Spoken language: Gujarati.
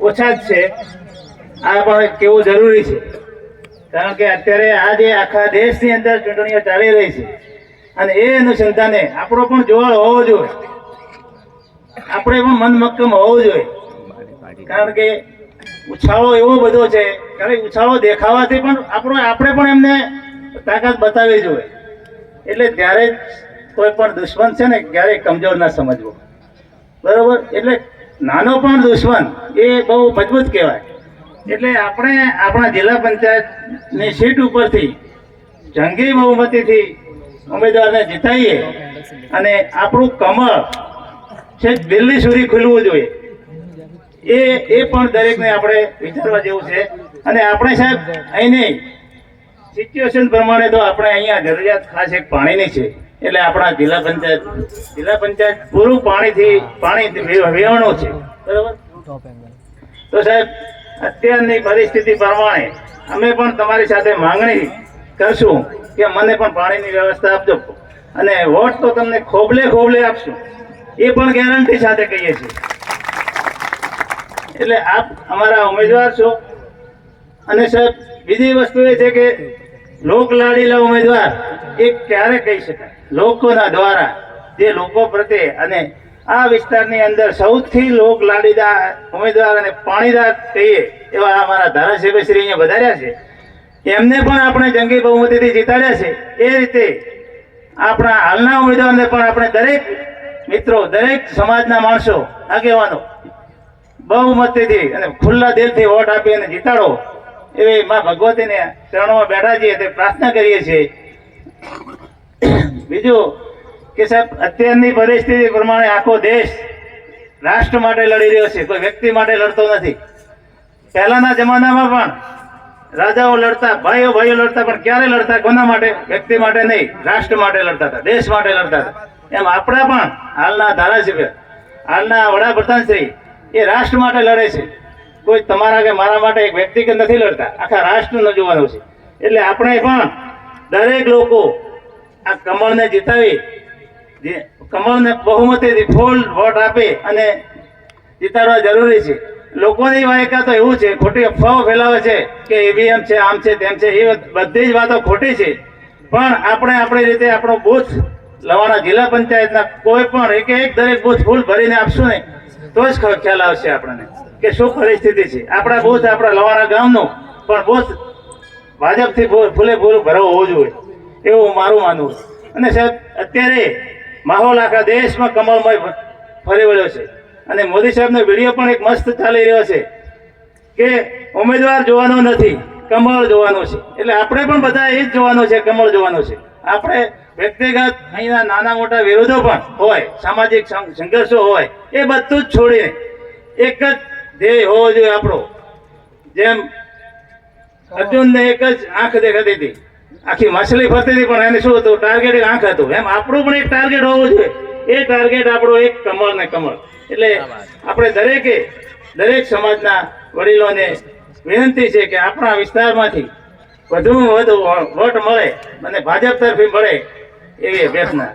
ઓછા જ છે. આ પણ કેવું જરૂરી છે. કારણ કે અત્યારે આ જે આખા દેશની અંદર ચૂંટણીઓ ચાલી રહી છે અને એ અનુસંધાને આપણો પણ જોવાળ હોવો જોઈએ. આપણે પણ મન મક્કમ હોવું જોઈએ. કારણ કે ઉછાળો એવો બધો છે. કારણ કે ઉછાળો દેખાવાથી પણ આપણો આપણે પણ એમને તાકાત બતાવવી જોઈએ. એટલે ત્યારે કોઈ પણ દુશ્મન છે ને ક્યારેય કમજોર ના સમજવો. બરોબર? એટલે નાનો પણ દુશ્મન, એ બહુ મજબૂત કહેવાય. એટલે આપણે આપણા જિલ્લા પંચાયતની સીટ ઉપરથી જંગી બહુમતીથી ઉમેદવારને જીતાઈએ અને આપણું કમળ છે દિલ્હી સુધી ખુલવું જોઈએ. એ એ પણ દરેકને આપણે વિચારવા જેવું છે. અને આપણે સાહેબ અહીંની સિચ્યુએશન પ્રમાણે તો આપણે અહીંયા જરૂરિયાત ખાસ એક પાણીની છે. એટલે આપણા જિલ્લા પંચાયત જિલ્લા પંચાયત પૂરું પાણીથી પાણી વેવણું છે. બરાબર? તો સાહેબ, અત્યારની પરિસ્થિતિ પ્રમાણે અમે પણ તમારી સાથે માંગણી કરશું કે મને પણ પાણીની વ્યવસ્થા આપજો. અને વોટ તો તમને ખોબલે ખોબલે આપશું. એ પણ ગેરંટી સાથે કહીએ છીએ. એટલે આપ અમારા ઉમેદવાર છો. અને સાહેબ, બીજી વસ્તુ એ છે કે લોક લાડીલા ઉમેદવાર એ ક્યારે કહી શકાય. લોકોના દ્વારા જે લોકો પ્રત્યે અને આ વિસ્તારની અંદર સૌથી લોક લાડીદા ઉમેદવાર અને પાણીદાર કહીએ એવા અમારા ધારાસભ્ય શ્રી અહીંયા વધાર્યા છે. એમને પણ આપણે જંગી બહુમતીથી જીતાડ્યા છે. એ રીતે આપણા હાલના ઉમેદવારને પણ આપણે દરેક મિત્રો, દરેક સમાજના માણસો આગેવાનો બહુમતીથી અને ખુલ્લા દિલથી વોટ આપી અને જીતાડો એવી માં ભગવતીને ચરણોમાં બેઠા છીએ તે પ્રાર્થના કરીએ છીએ. બીજું કે સાહેબ, અત્યારની પરિસ્થિતિ પ્રમાણે આખો દેશ રાષ્ટ્ર માટે લડી રહ્યો છે, કોઈ વ્યક્તિ માટે લડતો નથી. પહેલાના જમાનામાં પણ રાજાઓ લડતા, ભાઈઓ ભાઈઓ લડતા, પણ ક્યારે લડતા, કોના માટે? વ્યક્તિ માટે નહીં, રાષ્ટ્ર માટે લડતા હતા, દેશ માટે લડતા હતા. એમ આપણા પણ હાલના ધારાસભ્ય, હાલના વડાપ્રધાન શ્રી, એ રાષ્ટ્ર માટે લડે છે. કોઈ તમારા કે મારા માટે એક વ્યક્તિગત નથી લડતા, આખા રાષ્ટ્રનું જોવાનું છે. એટલે આપણે પણ દરેક લોકો આ કમળને જીતાવી, જે કમળને બહુમતીથી ફૂલ વોટ આપે અને જીતાડવા જરૂરી છે. લોકોની વાયકા તો એવું છે, ખોટી અફવાઓ ફેલાવે છે કે ઈવીએમ છે, આમ છે, તેમ છે, એ બધી જ વાતો ખોટી છે. પણ આપણે આપણી રીતે આપણો બૂથ લવાણા જિલ્લા પંચાયતના કોઈ પણ એક એક દરેક બૂથ ફૂલ ભરીને આપશું ને તો જ ખ્યાલ આવશે આપણને કે શું પરિસ્થિતિ છે. આપણા બૂથ આપણા લવાણા ગામનું, પણ બૂથ ભાજપથી ફૂલે ફૂલ ભરાવો હોવો જોઈએ. એવું મારું માનવું. અને સાહેબ, અત્યારે માહોલ આખા દેશમાં કમળમય ફરી વળ્યો છે. અને મોદી સાહેબનો વીડિયો પણ એક મસ્ત ચાલી રહ્યો છે કે ઉમેદવાર જોવાનો નથી, કમળ જોવાનો છે. એટલે આપણે પણ બધા એ જ જોવાનું છે, કમળ જોવાનું છે. આપણે વ્યક્તિગત અહીંના નાના મોટા વિરોધો પણ હોય, સામાજિક સંઘર્ષો હોય, એ બધું જ છોડીને એક જ ધ્યેય હોવો જોઈએ આપણો. જેમ અર્જુનને એક જ આંખ દેખાતી હતી. આખી માછલી ફરતી હતી પણ એને શું હતું? ટાર્ગેટ એક આંખ હતું. એમ આપણું પણ એક ટાર્ગેટ હોવું જોઈએ. એ ટાર્ગેટ આપણો એક કમળ ને કમળ. એટલે આપણે દરેકે દરેક સમાજના વડીલોને વિનંતી છે કે આપણા વિસ્તારમાંથી વધુમાં વધુ વોટ મળે અને ભાજપ તરફી મળે એવી અભ્યર્થના.